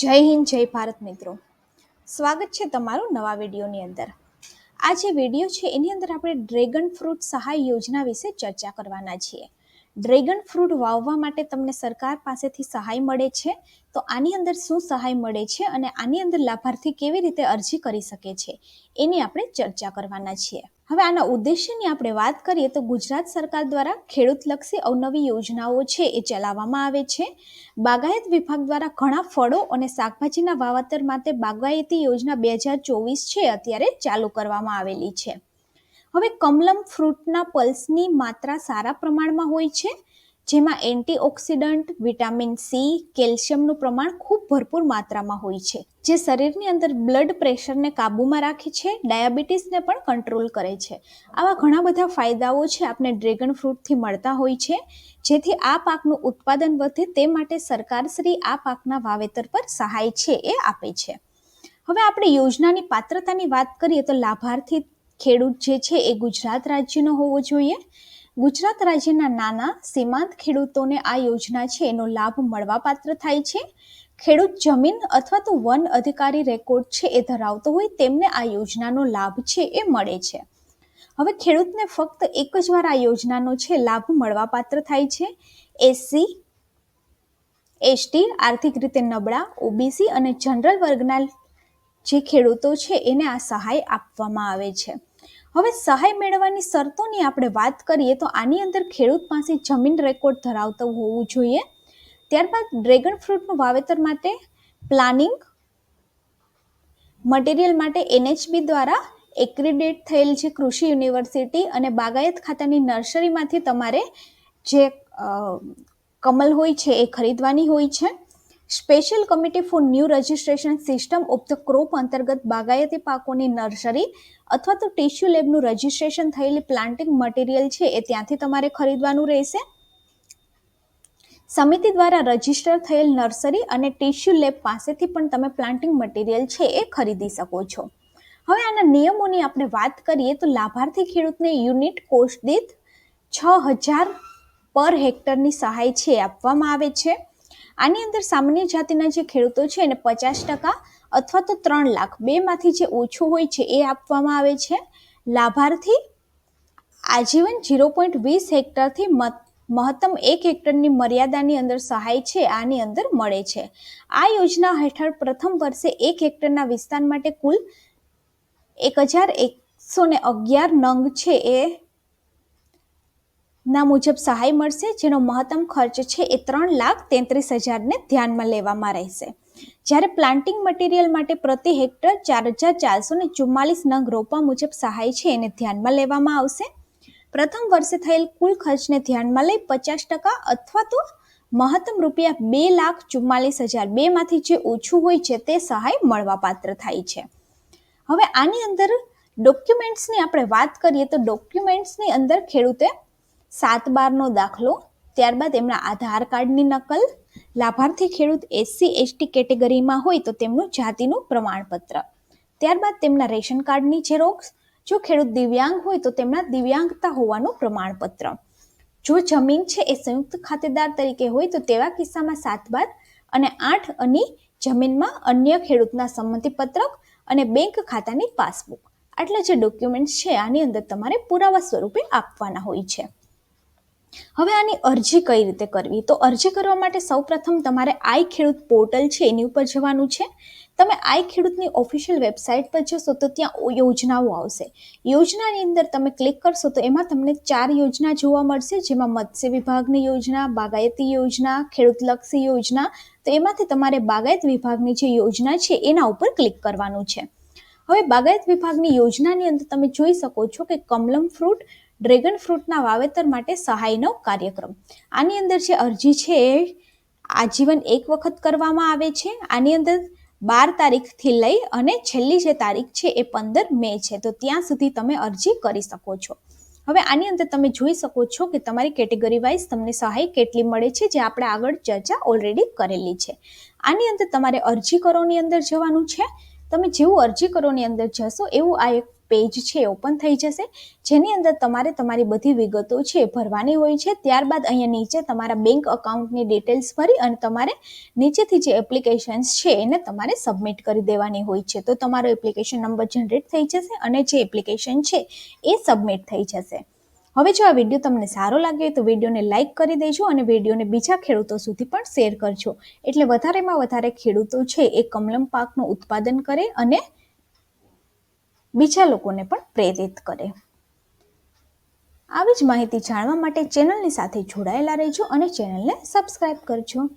જય હિન્દ, જય ભારત મિત્રો. સ્વાગત છે તમારું નવા વિડીયોની અંદર. આ જે વીડિયો છે, એની અંદર આપણે ડ્રેગન ફ્રૂટ સહાય યોજના વિશે ચર્ચા કરવાના છીએ. ડ્રેગન ફ્રૂટ વાવવા માટે તમને સરકાર પાસેથી સહાય મળે છે, તો આની અંદર શું સહાય મળે છે અને આની અંદર લાભાર્થી કેવી રીતે અરજી કરી શકે છે, એની આપણે ચર્ચા કરવાના છીએ. હવે આના ઉદ્દેશ્યની આપણે વાત કરીએ તો ગુજરાત સરકાર દ્વારા ખેડૂતલક્ષી અવનવી યોજનાઓ છે એ ચલાવવામાં આવે છે. બાગાયત વિભાગ દ્વારા ઘણા ફળો અને શાકભાજીના વાવતર માટે બાગાયતી યોજના બે હજાર ચોવીસ છે અત્યારે ચાલુ કરવામાં આવેલી છે. હવે કમલમ ફ્રૂટના પલ્સની માત્રા સારા પ્રમાણમાં હોય છે. જેમાં એન્ટીઓક્સિડન્ટ, વિટામિન સી, કેલ્શિયમનું પ્રમાણ ખૂબ ભરપૂર માત્રામાં હોય છે, જે શરીરની અંદર બ્લડ પ્રેશરને કાબૂમાં રાખે છે, ડાયાબિટીસને પણ કંટ્રોલ કરે છે. આવા ઘણા બધા ફાયદાઓ છે આપણે ડ્રેગન ફ્રૂટથી મળતા હોય છે, જેથી આ પાકનું ઉત્પાદન વધે તે માટે સરકારશ્રી આ પાકના વાવેતર પર સહાય છે એ આપે છે. હવે આપણે યોજનાની પાત્રતાની વાત કરીએ તો લાભાર્થી ખેડૂત જે છે એ ગુજરાત રાજ્યનો હોવો જોઈએ. ગુજરાત રાજ્યના નાના, સીમાંત ખેડૂતોને આ યોજના છે એનો લાભ મળવાપાત્ર થાય છે. ખેડૂત જમીન અથવા તો વન અધિકારી રેકોર્ડ છે એ ધરાવતો હોય તેમને આ યોજનાનો લાભ છે એ મળે છે. હવે ખેડૂતને ફક્ત એક જ વાર આ યોજનાનો છે લાભ મળવાપાત્ર થાય છે. એસસી એસટી આર્થિક રીતે નબળા ઓબીસી અને જનરલ વર્ગના જે ખેડૂતો છે એને આ સહાય આપવામાં આવે છે. હવે સહાય મેળવવાની શરતોની આપણે વાત કરીએ તો આની અંદર ખેડૂત પાસે જમીન રેકોર્ડ ધરાવતું હોવું જોઈએ. ત્યારબાદ ડ્રેગન ફ્રૂટનું વાવેતર માટે પ્લાનિંગ મટીરિયલ માટે એનએચબી દ્વારા એક્રિડેટ થયેલ છે કૃષિ યુનિવર્સિટી અને બાગાયત ખાતાની નર્સરીમાંથી તમારે જે કમલ હોય છે એ ખરીદવાની હોય છે. Special committee for new registration system of the crop અંતર્ગત બાગાયતી પાકોની નર્સરી અથવા તો ટિશ્યુ લેબનું રજિસ્ટ્રેશન થયેલી પ્લાન્ટિંગ મટીરિયલ છે એ ત્યાંથી તમારે ખરીદવાનું રહેશે. સમિતિ દ્વારા રજિસ્ટર થયેલ નર્સરી અને ટિશ્યુ લેબ પાસેથી પણ તમે પ્લાન્ટિંગ મટીરિયલ છે એ ખરીદી શકો છો. હવે આના નિયમોની આપણે વાત કરીએ તો લાભાર્થી ખેડૂતને યુનિટ કોસ્ટ દીઠ છ હજાર પર હેક્ટરની સહાય છે આપવામાં આવે છે. આની અંદર સામાન્ય જાતિના જે ખેડૂતો છે એને પચાસ ટકા અથવા તો ત્રણ લાખ બેમાંથી જે ઓછું હોય છે એ આપવામાં આવે છે. લાભાર્થી આજીવન ઝીરો પોઈન્ટ વીસ હેક્ટરથી મહત્તમ એક હેક્ટરની મર્યાદાની અંદર સહાય છે, આની અંદર મળે છે. આ યોજના હેઠળ પ્રથમ વર્ષે એક હેક્ટરના વિસ્તાર માટે કુલ એક હજાર એકસો ને અગિયાર નંગ છે એ ના મુજબ સહાય મળશે, જેનો મહત્તમ ખર્ચ છે એ ત્રણ લાખ તેત્રીસ હજારને ધ્યાનમાં લેવામાં રહેશે. જ્યારે પ્લાન્ટિંગ મટીરિયલ માટે પ્રતિ હેક્ટર ચાર હજાર ચારસો ને ચુમ્માલીસ નંગ રોપા મુજબ સહાય છે એને ધ્યાનમાં લેવામાં આવશે. પ્રથમ વર્ષે થયેલ કુલ ખર્ચને ધ્યાનમાં લઈ પચાસ ટકા અથવા તો મહત્તમ રૂપિયા બે લાખ ચુમ્માલીસ હજાર બેમાંથી જે ઓછું હોય છે તે સહાય મળવાપાત્ર થાય છે. હવે આની અંદર ડોક્યુમેન્ટ્સની આપણે વાત કરીએ તો ડોક્યુમેન્ટ્સની અંદર ખેડૂતે સાત બારનો દાખલો, ત્યારબાદ એમના આધાર કાર્ડની નકલ. લાભાર્થી ખેડૂત એસસી એસટી કેટેગરીમાં હોય તો તેમનું જાતિનું પ્રમાણપત્ર. ત્યારબાદ તેમના રેશન કાર્ડની ઝેરોક્સ જો ખેડૂત દિવ્યાંગ હોય તો તેમના દિવ્યાંગતા હોવાનું પ્રમાણપત્ર. જો જમીન છે એ સંયુક્ત ખાતેદાર તરીકે હોય તો તેવા કિસ્સામાં સાત બાર અને આઠ અની જમીનમાં અન્ય ખેડૂતના સંમતિપત્રક અને બેંક ખાતાની પાસબુક. આટલા જે ડોક્યુમેન્ટ્સ છે, આની અંદર તમારે પુરાવા સ્વરૂપે આપવાના હોય છે. હવે આની અરજી કઈ રીતે કરવી? તો અરજી કરવા માટે સૌપ્રથમ તમારે આઈ ખેડૂત પોર્ટલ છે, એની ઉપર જવાનું છે. તમે આઈ ખેડૂતની ઓફિશિયલ વેબસાઇટ પર જશો તો ત્યાં યોજનાઓ આવશે. યોજનાની અંદર તમે ક્લિક કરશો તો એમાં તમને ચાર યોજના જોવા મળશે, જેમાં મત્સ્ય વિભાગની યોજના, બાગાયતી યોજના ખેડૂતલક્ષી યોજના, તો એમાંથી તમારે બાગાયત વિભાગની જે યોજના છે, એના ઉપર ક્લિક કરવાનું છે. હવે બાગાયત વિભાગની યોજનાની અંદર તમે જોઈ શકો છો કે કમલમ ફ્રૂટ ડ્રેગન ફ્રૂટના વાવેતર માટે સહાયનો કાર્યક્રમ. આની અંદર જે અરજી છે એ આજીવન એક વખત કરવામાં આવે છે. આની અંદર બાર તારીખથી લઈ અને છેલ્લી જે તારીખ છે એ પંદર મે છે. તો ત્યાં સુધી તમે અરજી કરી શકો છો. હવે આની અંદર તમે જોઈ શકો છો કે તમારી કેટેગરી વાઇઝ તમને સહાય કેટલી મળે છે, જે આપણે આગળ ચર્ચા ઓલરેડી કરેલી છે. આની અંદર તમારે અરજી કરોની અંદર જવાનું છે. તમે જેવું અરજી કરોની અંદર જશો, એવું આ એક પેજ છે ઓપન થઈ જશે. જેની અંદર તમારે તમારી બધી વિગતો છે ભરવાની હોય છે. ત્યારબાદ અહીંયા નીચે તમારા બેંક અકાઉન્ટની ડિટેલ્સ ભરી અને તમારે નીચેથી જે એપ્લિકેશન્સ છે એને તમારે સબમિટ કરી દેવાની હોય છે. તો તમારો એપ્લિકેશન નંબર જનરેટ થઈ જશે અને જે એપ્લિકેશન છે એ સબમિટ થઈ જશે. હવે જો આ વીડિયો તમને સારો લાગે તો વિડીયોને લાઇક કરી દેજો અને વિડીયોને બીજા ખેડૂતો સુધી પણ શેર કરજો. એટલે વધારેમાં વધારે ખેડૂતો છે એ કમલમ પાકનું ઉત્પાદન કરે અને બીજા લોકોને પણ પ્રેરિત કરે. આવી જ માહિતી જાણવા માટે ચેનલની સાથે જોડાયેલા રહેજો અને ચેનલને સબસ્ક્રાઇબ કરજો.